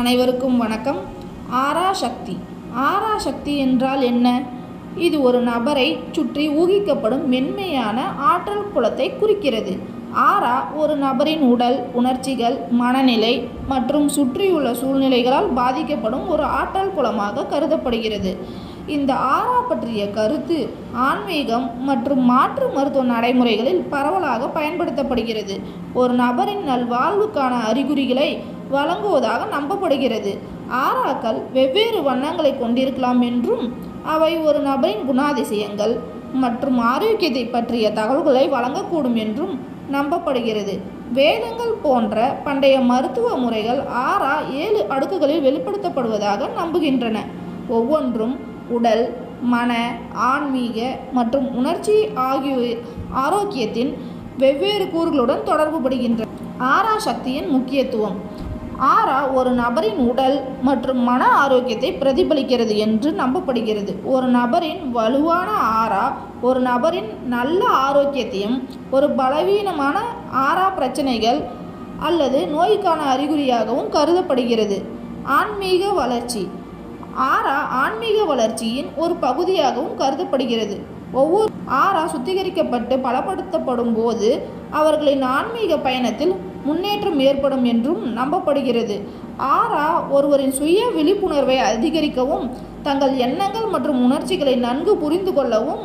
அனைவருக்கும் வணக்கம். ஆரா சக்தி. ஆரா சக்தி என்றால் என்ன? இது ஒரு நபரை சுற்றி ஊகிக்கப்படும் மென்மையான ஆற்றல் புலத்தை குறிக்கிறது. ஆரா ஒரு நபரின் உடல் உணர்ச்சிகள் மனநிலை மற்றும் சுற்றியுள்ள சூழ்நிலைகளால் பாதிக்கப்படும் ஒரு ஆற்றல் புலமாக கருதப்படுகிறது. இந்த ஆரா பற்றிய கருத்து ஆன்மீகம் மற்றும் மாற்று மருத்துவ நடைமுறைகளில் பரவலாக பயன்படுத்தப்படுகிறது. ஒரு நபரின் நல்வாழ்வுக்கான அறிகுறிகளை வழங்குவதாக நம்பப்படுகிறது. ஆராக்கள் வெவ்வேறு வண்ணங்களை கொண்டிருக்கலாம் என்றும் அவை ஒரு நபரின் குணாதிசயங்கள் மற்றும் ஆரோக்கியத்தை பற்றிய தகவல்களை வழங்கக்கூடும் என்றும் நம்பப்படுகிறது. வேதங்கள் போன்ற பண்டைய மருத்துவ முறைகள் ஆறா ஏழு அடுக்குகளில் வெளிப்படுத்தப்படுவதாக நம்புகின்றன. ஒவ்வொன்றும் உடல் மன ஆன்மீக மற்றும் உணர்ச்சி ஆகிய ஆரோக்கியத்தின் வெவ்வேறு கூறுகளுடன் தொடர்புபடுகின்றன ஆரா சக்தியின் முக்கியத்துவம். ஆரா ஒரு நபரின் உடல் மற்றும் மன ஆரோக்கியத்தை பிரதிபலிக்கிறது என்று நம்பப்படுகிறது. ஒரு நபரின் வலுவான ஆரா ஒரு நபரின் நல்ல ஆரோக்கியத்தையும் ஒரு பலவீனமான ஆரா பிரச்சனைகள் அல்லது நோய்க்கான அறிகுறியாகவும் கருதப்படுகிறது. ஆன்மீக வளர்ச்சி ஆரா ஆன்மீக வளர்ச்சியின் ஒரு பகுதியாகவும் கருதப்படுகிறது. ஒவ்வொரு ஆரா சுத்திகரிக்கப்பட்டு பலப்படுத்தப்படும் போது அவர்களின் ஆன்மீக பயணத்தில் முன்னேற்றம் ஏற்படும் என்றும் நம்பப்படுகிறது. ஆரா ஒருவரின் சுய விழிப்புணர்வை அதிகரிக்கவும் தங்கள் எண்ணங்கள் மற்றும் உணர்ச்சிகளை நன்கு புரிந்து கொள்ளவும்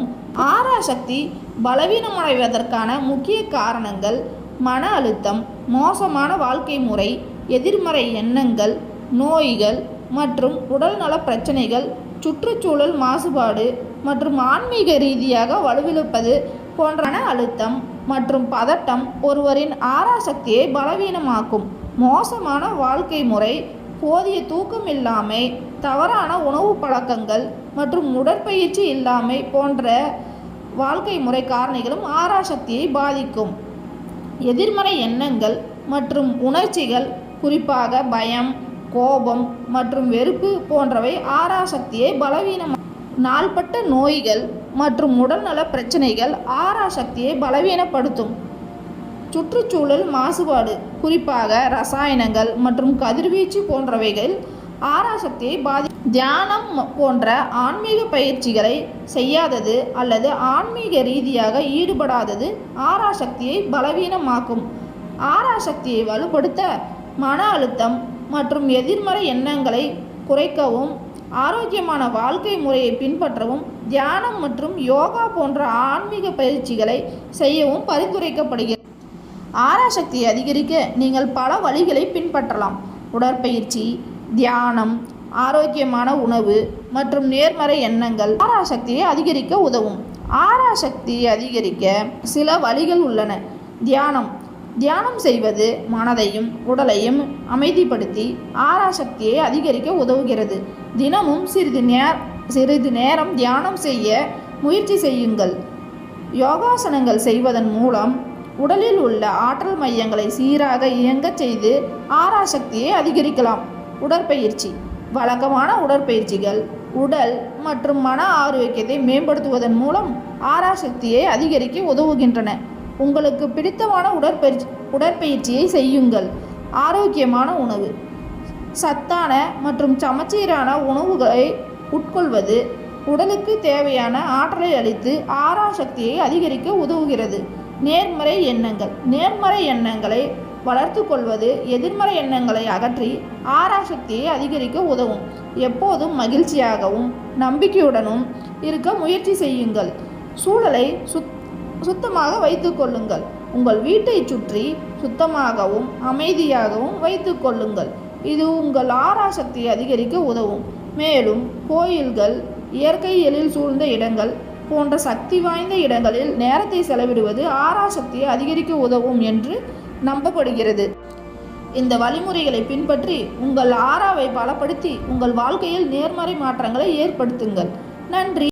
ஆரா சக்தி பலவீனமடைவதற்கான முக்கிய காரணங்கள் மன அழுத்தம் மோசமான வாழ்க்கை முறை எதிர்மறை எண்ணங்கள் நோய்கள் மற்றும் உடல்நல பிரச்சனைகள் சுற்றுச்சூழல் மாசுபாடு மற்றும் ஆன்மீக ரீதியாக வலுவிழப்பது போன்றன அழுத்தம் மற்றும் பதட்டம் ஒருவரின் ஆராசக்தியை பலவீனமாக்கும். மோசமான வாழ்க்கை முறை போதிய தூக்கம் இல்லாமை தவறான உணவு பழக்கங்கள் மற்றும் உடற்பயிற்சி இல்லாமை போன்ற வாழ்க்கை முறை காரணிகளும் ஆராசக்தியை பாதிக்கும். எதிர்மறை எண்ணங்கள் மற்றும் உணர்ச்சிகள் குறிப்பாக பயம் கோபம் மற்றும் வெறுப்பு போன்றவை ஆராசக்தியை பலவீனம் நாள்பட்ட நோய்கள் மற்றும் உடல்நல பிரச்சனைகள் ஆராசக்தியை பலவீனப்படுத்தும். சுற்றுச்சூழல் மாசுபாடு குறிப்பாக ரசாயனங்கள் மற்றும் கதிர்வீச்சு போன்றவைகள் ஆராசக்தியை பாதி தியானம் போன்ற ஆன்மீக பயிற்சிகளை செய்யாதது அல்லது ஆன்மீக ரீதியாக ஈடுபடாதது ஆராசக்தியை பலவீனமாக்கும். ஆராசக்தியை வலுப்படுத்த மன அழுத்தம் மற்றும் எதிர்மறை எண்ணங்களை குறைக்கவும் ஆரோக்கியமான வாழ்க்கை முறையை பின்பற்றவும் தியானம் மற்றும் யோகா போன்ற ஆன்மீக பயிற்சிகளை செய்யவும் பரிந்துரைக்கப்படுகிறது. ஆராசக்தியை அதிகரிக்க நீங்கள் பல வழிகளை பின்பற்றலாம். உடற்பயிற்சி தியானம் ஆரோக்கியமான உணவு மற்றும் நேர்மறை எண்ணங்கள் ஆராசக்தியை அதிகரிக்க உதவும். ஆராசக்தியை அதிகரிக்க சில வழிகள் உள்ளன. தியானம் தியானம் செய்வது மனதையும் உடலையும் அமைதிப்படுத்தி ஆராசக்தியை அதிகரிக்க உதவுகிறது. தினமும் சிறிது நேர் சிறிது நேரம் தியானம் செய்ய முயற்சி செய்யுங்கள். யோகாசனங்கள் செய்வதன் மூலம் உடலில் உள்ள ஆற்றல் மையங்களை சீராக இயங்கச் செய்து ஆராசக்தியை அதிகரிக்கலாம். உடற்பயிற்சி. வழக்கமான உடற்பயிற்சிகள் உடல் மற்றும் மன ஆரோக்கியத்தை மேம்படுத்துவதன் மூலம் ஆராசக்தியை அதிகரிக்க உதவுகின்றன. உங்களுக்கு பிடித்தமான உடற்பயிற்சி உடற்பயிற்சியை செய்யுங்கள். ஆரோக்கியமான உணவு. சத்தான மற்றும் சமச்சீரான உணவுகளை உட்கொள்வது உடலுக்கு தேவையான ஆற்றலை அளித்து ஆராசக்தியை அதிகரிக்க உதவுகிறது. நேர்மறை எண்ணங்கள். நேர்மறை எண்ணங்களை வளர்த்து கொள்வது எதிர்மறை எண்ணங்களை அகற்றி ஆறா சக்தியை அதிகரிக்க உதவும். எப்போதும் மகிழ்ச்சியாகவும் நம்பிக்கையுடனும் இருக்க முயற்சி செய்யுங்கள். சூழலை சுத் சுத்தமாக வைத்து கொள்ளுங்கள். உங்கள் வீட்டை சுற்றி சுத்தமாகவும் அமைதியாகவும் வைத்து கொள்ளுங்கள். இது உங்கள் ஆராசக்தியை அதிகரிக்க உதவும். மேலும் கோயில்கள் இயற்கை எழில் சூழ்ந்த இடங்கள் போன்ற சக்தி வாய்ந்த இடங்களில் நேரத்தை செலவிடுவது ஆராசக்தியை அதிகரிக்க உதவும் என்று நம்பப்படுகிறது. இந்த வழிமுறைகளை பின்பற்றி உங்கள் ஆறாவை பலப்படுத்தி உங்கள் வாழ்க்கையில் நேர்மறை மாற்றங்களை ஏற்படுத்துங்கள். நன்றி.